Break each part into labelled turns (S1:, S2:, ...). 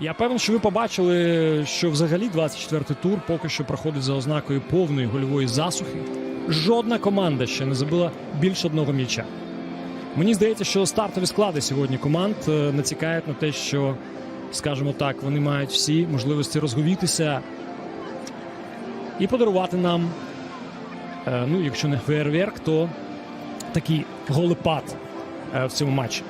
S1: Я певен, що ви побачили, що взагалі 24-й тур поки що проходить за ознакою повної гольової засухи. Жодна команда ще не забила більше одного м'яча. Мені здається, що стартові склади сьогодні команд е, націкають на те, що, скажімо так, вони мають всі можливості розговітися і подарувати нам, е, ну, якщо не фейерверк, то такий голепад е, в цьому матчі.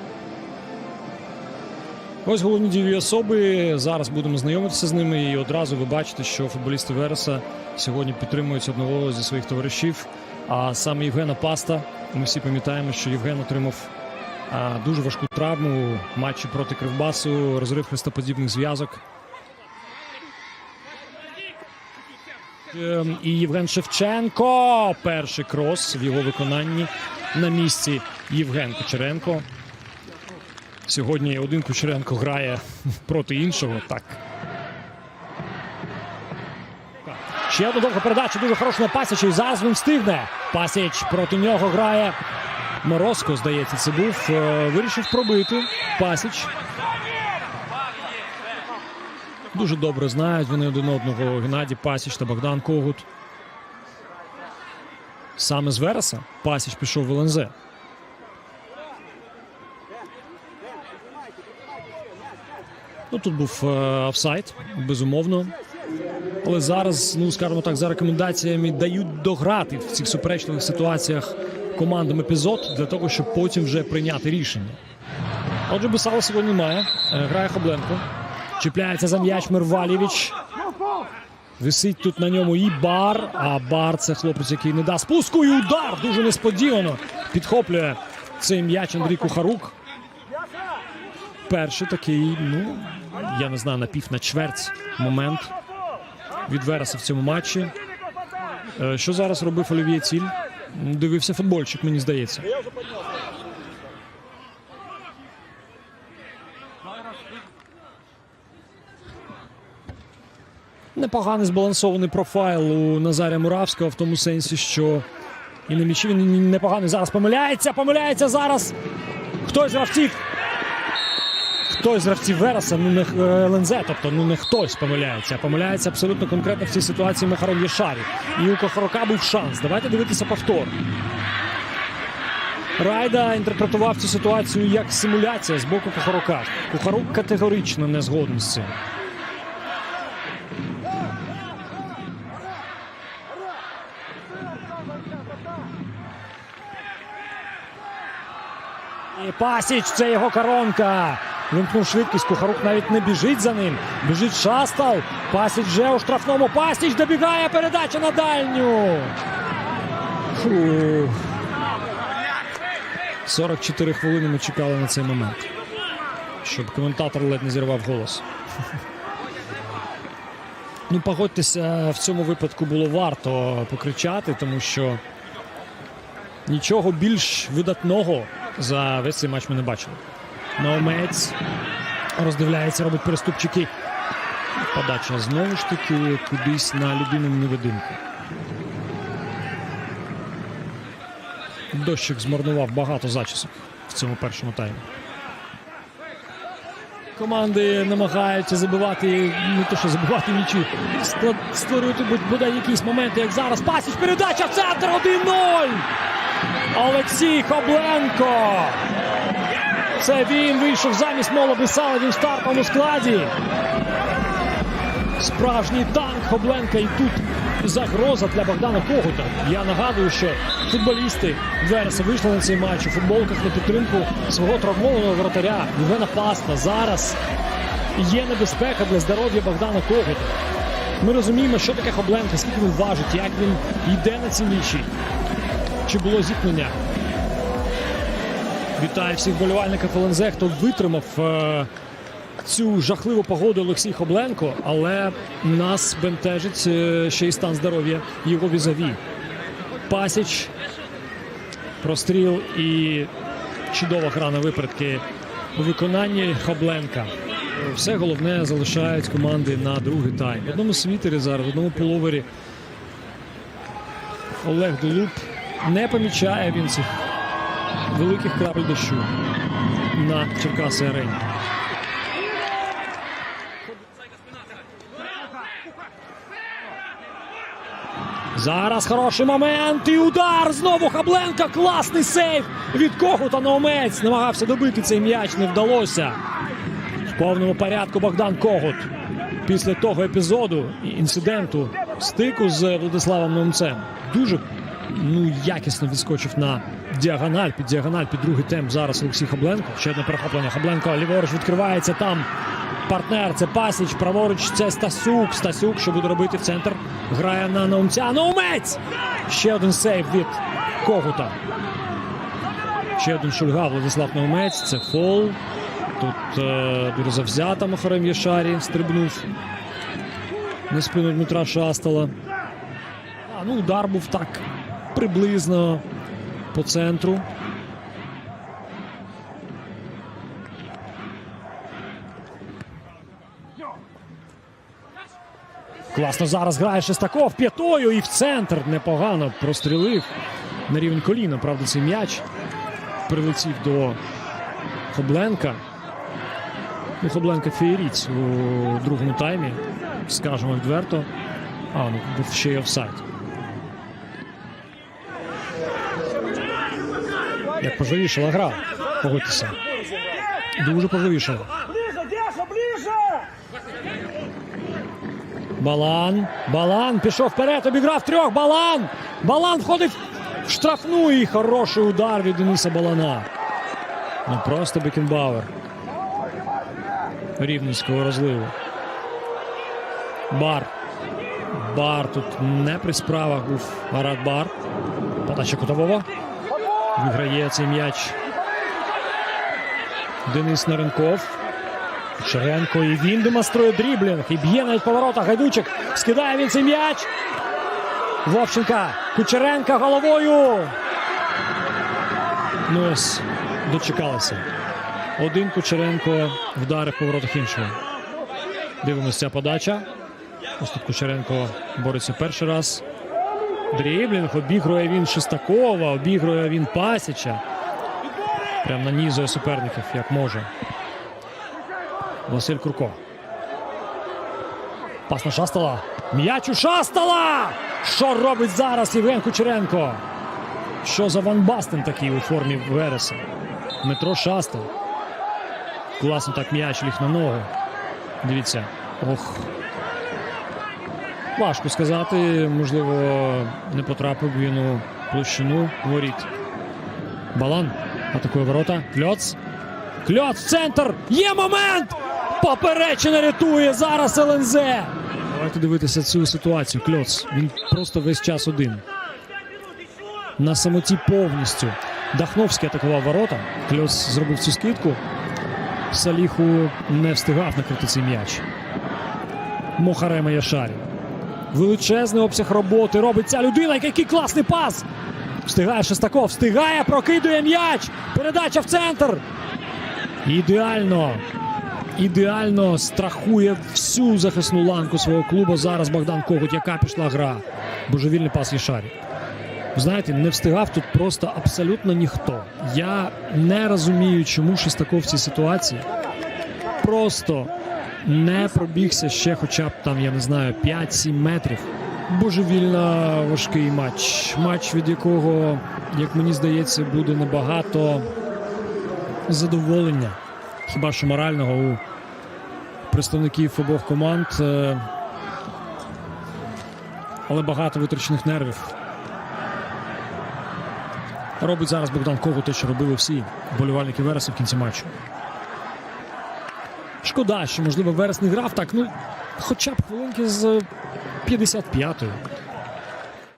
S1: Ось головні дієві особи. Зараз будемо знайомитися з ними. І одразу ви бачите, що футболісти Вереса сьогодні підтримують одного зі своїх товаришів. А саме Євгена Паста. Ми всі пам'ятаємо, що Євген отримав дуже важку травму в матчі проти Кривбасу, розрив хрестоподібних зв'язок. Ем, І Євген Шевченко. Перший крос в його виконанні на місці Євген Кучеренко. Сьогодні один Кучеренко грає проти іншого. Так. Ще одна довга передача. Дуже хороша на Пасіча. І зараз він встигне. Пасіч проти нього грає. Морозко, здається, це був. Е, Вирішив пробити. Пасіч. Дуже добре знають вони один одного. Геннадій Пасіч та Богдан Когут. Саме з Вереса Пасіч пішов в ЛНЗ. Ну, тут був е, офсайд, безумовно. Але зараз, ну скажімо так, за рекомендаціями дають дограти в цих суперечливих ситуаціях командам епізод для того, щоб потім вже прийняти рішення. Отже, Бесала сьогодні немає. Е, Грає Хобленко. Чіпляється за м'яч Мервалєвич. Висить тут на ньому і бар. А бар це хлопець, який не дасть спуску. І удар дуже несподівано підхоплює цей м'яч Андрій Кухарук. Перший такий, ну я не знаю, на пів на чверть момент від Вереса в цьому матчі. Е, Що зараз робив Олів'є Ціль? Дивився футбольчик, мені здається. Непоганий збалансований профайл у Назаря Муравського в тому сенсі, що і на м'ячі він непоганий. Зараз помиляється, помиляється зараз. Хтось з гравців хтось з гравців Вереса, ну не е, ЛНЗ, тобто ну не хтось помиляється, а помиляється абсолютно конкретно в цій ситуації Махаров Єшарі. І у Кохорока був шанс. Давайте дивитися повтор. Райда інтерпретував цю ситуацію як симуляція з боку Кухарука. Кухарук категорично не згоден з цим. І Пасіч, це його коронка. Вимкнув швидкість. Кухарук навіть не біжить за ним. Біжить Шастал. Пасіч вже у штрафному. Пасіч добігає передача на дальню. Фу. 44 хвилини ми чекали на цей момент. Щоб коментатор ледь не зірвав голос. Ну, погодьтеся, в цьому випадку було варто покричати, тому що нічого більш видатного за весь цей матч ми не бачили. Новомець роздивляється, робить переступчики. Подача знову ж таки кудись на людину невидимку. Дощик змарнував багато зачісок в цьому першому таймі. Команди намагаються забивати, не то що забивати нічі, створювати бодай якісь моменти, як зараз. Пасіч, передача в центр 1-0! Олексій Хобленко. Це він вийшов замість Мола Бесала. Він в стартовому складі. Справжній танк Хобленка. І тут загроза для Богдана Когута. Я нагадую, що футболісти Вереса вийшли на цей матч у футболках на підтримку свого травмованого вратаря Євгена Паста. Зараз є небезпека для здоров'я Богдана Когута. Ми розуміємо, що таке Хобленка, скільки він важить, як він йде на ці мічі. Чи було зіткнення? Вітаю всіх болівальників ЛНЗ, хто витримав е, цю жахливу погоду Олексій Хобленко, але нас бентежить е, ще й стан здоров'я його візаві. Пасіч, простріл і чудова гра на випередки у виконанні Хобленка. Все головне залишають команди на другий тайм. В одному світері зараз, в одному половері Олег Долуб не помічає він цих великих крапель дощу на Черкаси арені. Зараз хороший момент. І удар. Знову Хабленка. Класний сейв від Когута Наумець. Намагався добити цей м'яч. Не вдалося. В повному порядку Богдан Когут. Після того епізоду інциденту стику з Владиславом Наумцем дуже ну, якісно відскочив на діагональ. Під діагональ, під другий темп. Зараз Олексій Хабленко. Ще одне перехоплення. Хабленко ліворуч відкривається там. Партнер це Пасіч, праворуч це Стасюк. Стасюк, що буде робити в центр. Грає на Наумця. Наумець! Ще один сейв від Когута. Ще один шульга Владислав Наумець. Це фол. Тут е, дуже завзято Махарем Єшарі стрибнув на спину Дмитра Шастала. А, ну, удар був так приблизно по центру. Класно зараз грає Шестаков п'ятою і в центр непогано прострілив на рівень коліна. Правда, цей м'яч прилетів до Хобленка. Ну, Хобленка феєріць у другому таймі, скажемо відверто. А, ну був ще й офсайд. Як поживішала гра, погодьтеся. Дуже поживішала. Балан. Балан пішов вперед, обіграв трьох. Балан. Балан входить в штрафну і хороший удар від Дениса Балана. Ну просто Бекенбауер. Рівненського розливу. Бар. Бар тут не при справах був Арат Бар. Подача Кутового. Виграє цей м'яч. Денис Наренков. Шеренко і він демонструє дріблінг. І б'є навіть поворота. Гайдучик скидає він цей м'яч. Вовченка. Кучеренка головою. Ну ось дочекалися. Один Кучеренко вдарив по воротах іншого. Дивимося подача. Ось тут Кучеренко бореться перший раз. Дріблінг. Обігрує він Шестакова, обігрує він Пасіча. Прям нанізує суперників, як може. Василь Курко. Пас на Шастала. М'яч у Шастала! Що робить зараз Євген Кучеренко? Що за Ван Бастен такий у формі Вереса? Дмитро Шастал. Класно так м'яч ліг на ногу. Дивіться. Ох. Важко сказати. Можливо, не потрапив він у площину воріт. Балан. Атакує ворота. Кльоц. Кльоц центр. Є момент! Поперечина рятує зараз ЛНЗ. Давайте дивитися цю ситуацію. Кльоц. Він просто весь час один. На самоті повністю. Дахновський атакував ворота. Кльоц зробив цю скидку. Саліху не встигав накрити цей м'яч. Мохарема Яшарі. Величезний обсяг роботи робить ця людина. Який класний пас! Встигає Шестаков, встигає, прокидує м'яч. Передача в центр. Ідеально. Ідеально страхує всю захисну ланку свого клубу. Зараз Богдан Когут, яка пішла гра. Божевільний пас Єшарі. Знаєте, не встигав тут просто абсолютно ніхто. Я не розумію, чому Шестаков в цій ситуації просто не пробігся ще хоча б там, я не знаю, 5-7 метрів. Божевільно важкий матч. Матч, від якого, як мені здається, буде небагато задоволення. Хіба що морального у представників обох команд. Е, Але багато витрачених нервів. Робить зараз Богдан Когут те, що робили всі болівальники Вереса в кінці матчу. Шкода, що, можливо, Верес не грав так, ну, хоча б хвилинки з 55-ї.